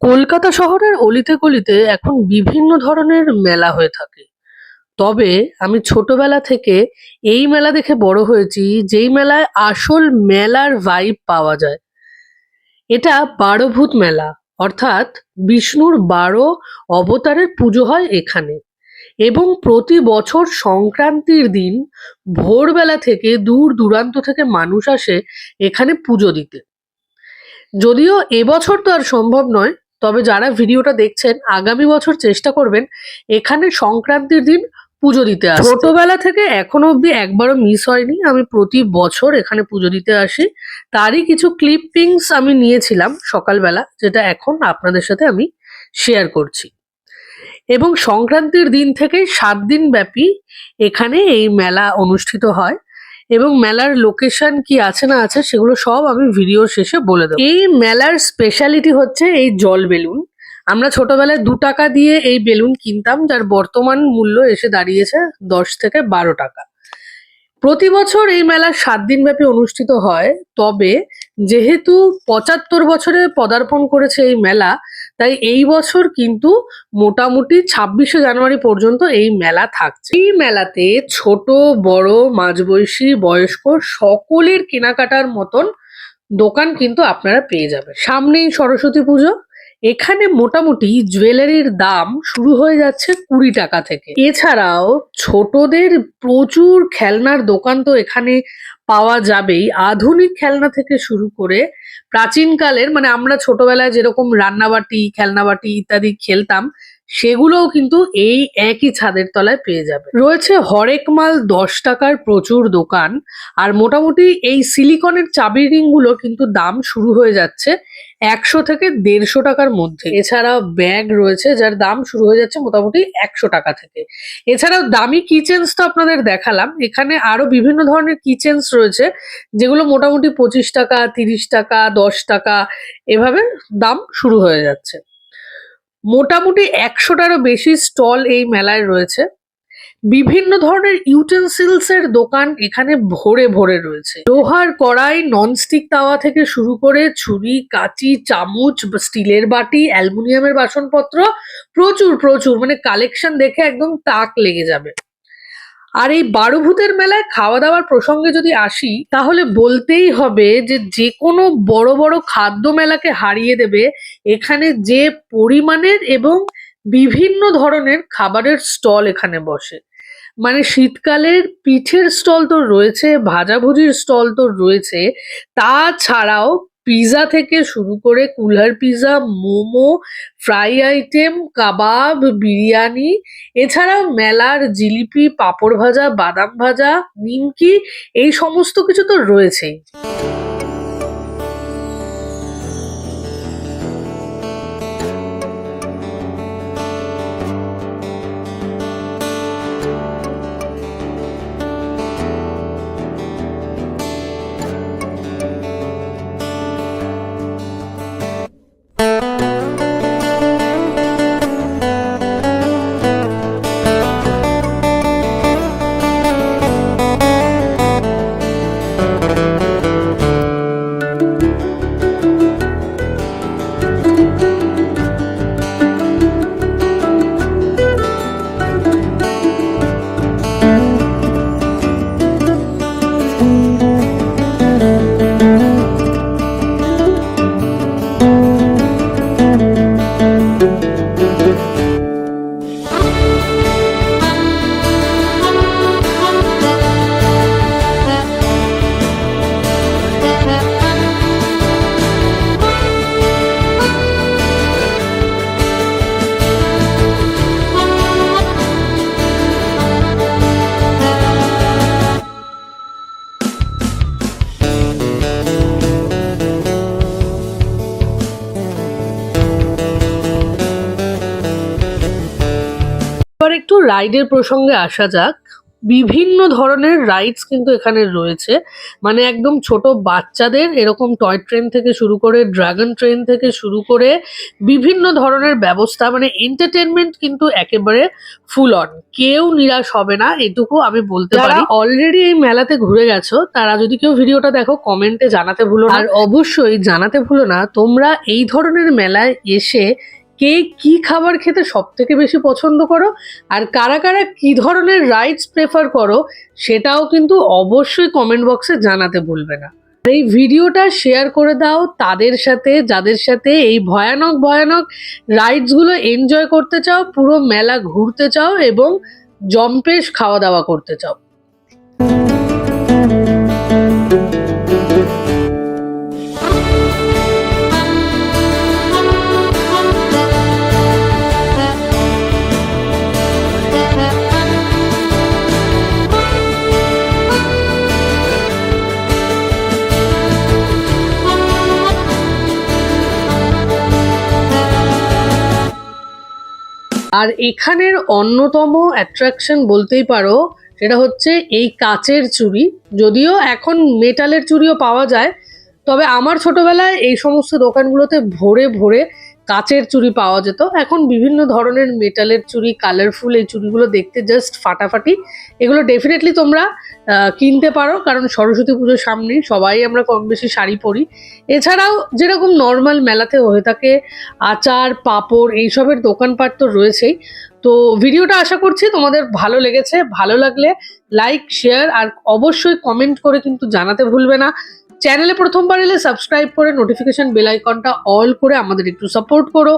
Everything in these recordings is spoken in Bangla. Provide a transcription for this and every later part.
কলকাতা শহরের অলিতে গলিতে এখন বিভিন্ন ধরনের মেলা হয়ে থাকে। তবে আমি ছোটবেলা থেকে এই মেলা দেখে বড় হয়েছি, যেই মেলায় আসল মেলার ভাইব পাওয়া যায়। এটা বারোভূত মেলা, অর্থাৎ বিষ্ণুর বারো অবতারের পুজো হয় এখানে। এবং প্রতি বছর সংক্রান্তির দিন ভোরবেলা থেকে দূর দূরান্ত থেকে মানুষ আসে এখানে পুজো দিতে। যদিও এবছর তো আর সম্ভব নয় তবে যারা ভিডিওটা দেখছেন আগামী বছর চেষ্টা করবেন এখানে সংক্রান্তির দিন পুজো দিতে আসতে। ছোটবেলা থেকে এখনও অবধি একবারও মিস হয়নি। আমি প্রতি বছর এখানে পুজো দিতে আসি। তারই কিছু ক্লিপিংস আমি নিয়েছিলাম সকালবেলা যেটা এখন আপনাদের সাথে আমি শেয়ার করছি। এবং সংক্রান্তির দিন থেকে সাত দিন ব্যাপী এখানে এই মেলা অনুষ্ঠিত হয়। এবং মেলার লোকেশন কি আছে না আছে সেগুলো সব আমি ভিডিও শেষে বলে দেবো। এই মেলার স্পেশালিটি হচ্ছে এই জল বেলুন। আমরা ছোটবেলায় দু টাকা দিয়ে এই বেলুন কিনতাম, যার বর্তমান মূল্য এসে দাঁড়িয়েছে দশ থেকে বারো টাকা। প্রতি বছর এই মেলা সাত দিন ব্যাপী অনুষ্ঠিত হয়, তবে যেহেতু পঁচাত্তর বছরে পদার্পণ করেছে এই মেলা তাই এই বছর কিন্তু মোটামুটি ছাব্বিশে জানুয়ারি পর্যন্ত এই মেলা থাকছে। এই মেলাতে ছোট, বড়, মাঝবয়সী, বয়স্ক সকলের কেনাকাটার মতন দোকান কিন্তু আপনারা পেয়ে যাবেন। সামনেই সরস্বতী পুজো এখানে মোটামুটি জুয়েলারির দাম শুরু হয়ে যাচ্ছে কুড়ি টাকা থেকে। এছাড়াও ছোটদের প্রচুর খেলনার দোকান তো এখানে পাওয়া যাবেই। আধুনিক খেলনা থেকে শুরু করে প্রাচীনকালের মানে আমরা ছোটবেলায় যেরকম রান্নাবাটি, খেলনাবাটি ইত্যাদি খেলতাম সেগুলোও কিন্তু এই একই ছাদের তলায় পেয়ে যাবে। রয়েছে হরেক মাল দশ টাকার প্রচুর দোকান আর মোটামুটি এই সিলিকনের চাবি রিংগুলো কিন্তু দাম শুরু হয়ে যাচ্ছে একশো থেকে দেড়শো টাকার মধ্যে। এছাড়াও ব্যাগ রয়েছে যার দাম শুরু হয়ে যাচ্ছে মোটামুটি একশো টাকা থেকে। এছাড়াও দামি কিচেন্স তো আপনাদের দেখালাম। এখানে আরও বিভিন্ন ধরনের কিচেন্স রয়েছে যেগুলো মোটামুটি পঁচিশ টাকা, তিরিশ টাকা, দশ টাকা এভাবে দাম শুরু হয়ে যাচ্ছে। মোটামুটি একশোটারও বেশি স্টল এই মেলায় রয়েছে। বিভিন্ন ধরনের ইউটেন্সিলস এর দোকান এখানে ভরে ভরে রয়েছে। লোহার কড়াই, ননস্টিক তাওয়া থেকে শুরু করে ছুরি, কাঁচি, চামচ, স্টিলের বাটি, অ্যালুমিনিয়ামের বাসনপত্র প্রচুর প্রচুর। মানে কালেকশন দেখে একদম তাক লেগে যাবে। আর এই বারো ভূতের মেলায় খাওয়া দাওয়ার প্রসঙ্গে যদি আসি, তাহলে বলতেই হবে যে যে কোনো বড় বড় খাদ্য মেলাকে হারিয়ে দেবে এখানে যে পরিমাণের এবং বিভিন্ন ধরনের খাবারের স্টল এখানে বসে। মানে শীতকালের পিঠের স্টল তো রয়েছে, ভাজাভুজির স্টল তো রয়েছে, তাছাড়াও পিৎজা থেকে শুরু করে cooler pizza momo, fry item, কাবাব, বিরিয়ানি, এছাড়াও মেলার জিলিপি, পাঁপড় ভাজা, বাদাম ভাজা, নিমকি, এই সমস্ত কিছু তো রয়েছেই। রাইডের প্রসঙ্গে আসা যাক। বিভিন্ন ধরনের রাইডস কিন্তু এখানে রয়েছে। মানে একদম ছোট বাচ্চাদের এরকম টয় ট্রেন থেকে শুরু করে ড্রাগন ট্রেন থেকে শুরু করে বিভিন্ন ধরনের ব্যবস্থা মানে এন্টারটেনমেন্ট কিন্তু একেবারে ফুল অন কেউ নিরাশ হবে না এটুকু আমি বলতে পারি। অলরেডি এই মেলাতে ঘুরে গেছো তারা যদি কেউ ভিডিওটা দেখো কমেন্টে জানাতে ভুলো না। আর অবশ্যই জানাতে ভুলো না। তোমরা এই ধরনের মেলায় এসে কে কি খাবার খেতে সব থেকে বেশি পছন্দ করো? আর কারা কারা কি ধরনের রাইডস প্রেফার করো, সেটাও কিন্তু অবশ্যই কমেন্ট বক্সে জানাতে ভুলবে না। এই ভিডিওটা শেয়ার করে দাও তাদের সাথে, যাদের সাথে এই ভয়ানক ভয়ানক রাইডসগুলো এনজয় করতে চাও, পুরো মেলা ঘুরতে চাও এবং জম্পেশ খাওয়া দাওয়া করতে চাও। আর এখানের অন্যতম অ্যাট্রাকশন বলতেই পারো, সেটা হচ্ছে এই কাচের চুড়ি। যদিও এখন মেটালের চুড়িও পাওয়া যায়, তবে আমার ছোটবেলায় এই সমস্ত দোকানগুলোতে ভরে ভরে কাচের চুড়ি পাওয়া যেত। এখন বিভিন্ন ধরনের মেটালের চুড়ি কালারফুল এই চুড়িগুলো দেখতে জাস্ট ফাটাফাটি। এগুলো ডেফিনেটলি তোমরা কিনতে পারো, কারণ সরস্বতী পুজোর সামনেই সবাই আমরা কম বেশি শাড়ি পরি। এছাড়াও যেরকম নর্মাল মেলাতে হয়ে থাকে, আচার, পাঁপড়, এইসবের দোকানপাট তো রয়েছেই। তো ভিডিওটা আশা করছি তোমাদের ভালো লেগেছে। ভালো লাগলে লাইক শেয়ার আর অবশ্যই কমেন্ট করে কিন্তু জানাতে ভুলবে না। চ্যানেলে প্রথমবার এলে সাবস্ক্রাইব করে নোটিফিকেশন বেল আইকনটা অল করে আমাদের একটু সাপোর্ট করো।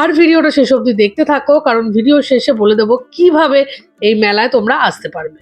আর ভিডিওটা শেষ অবধি দেখতে থাকো, কারণ ভিডিও শেষে বলে দেবো কীভাবে এই মেলায় তোমরা আসতে পারবে।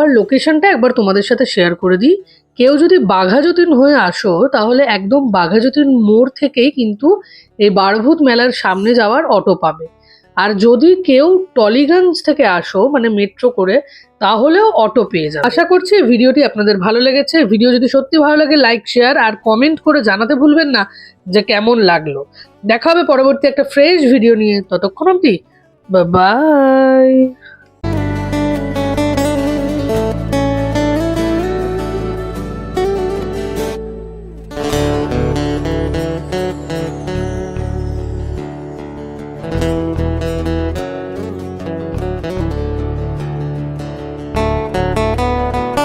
এবার লোকেশনটা একবার তোমাদের সাথে শেয়ার করে দিই। কেউ যদি বাঘাযতীন হয়ে আসো, তাহলে একদম বাঘাযতীন মোড় থেকেই কিন্তু এই বারভূত মেলার সামনে যাওয়ার অটো পাবে। আর যদি কেউ টলিগঞ্জ থেকে আসো মানে মেট্রো করে, তাহলেও অটো পেয়ে যাবে। আশা করছি ভিডিওটি আপনাদের ভালো লেগেছে। ভিডিও যদি সত্যি ভালো লাগে লাইক শেয়ার আর কমেন্ট করে জানাতে ভুলবেন না যে কেমন লাগল। দেখা হবে পরবর্তী একটা ফ্রেশ ভিডিও নিয়ে। ততক্ষণ অবধি বাই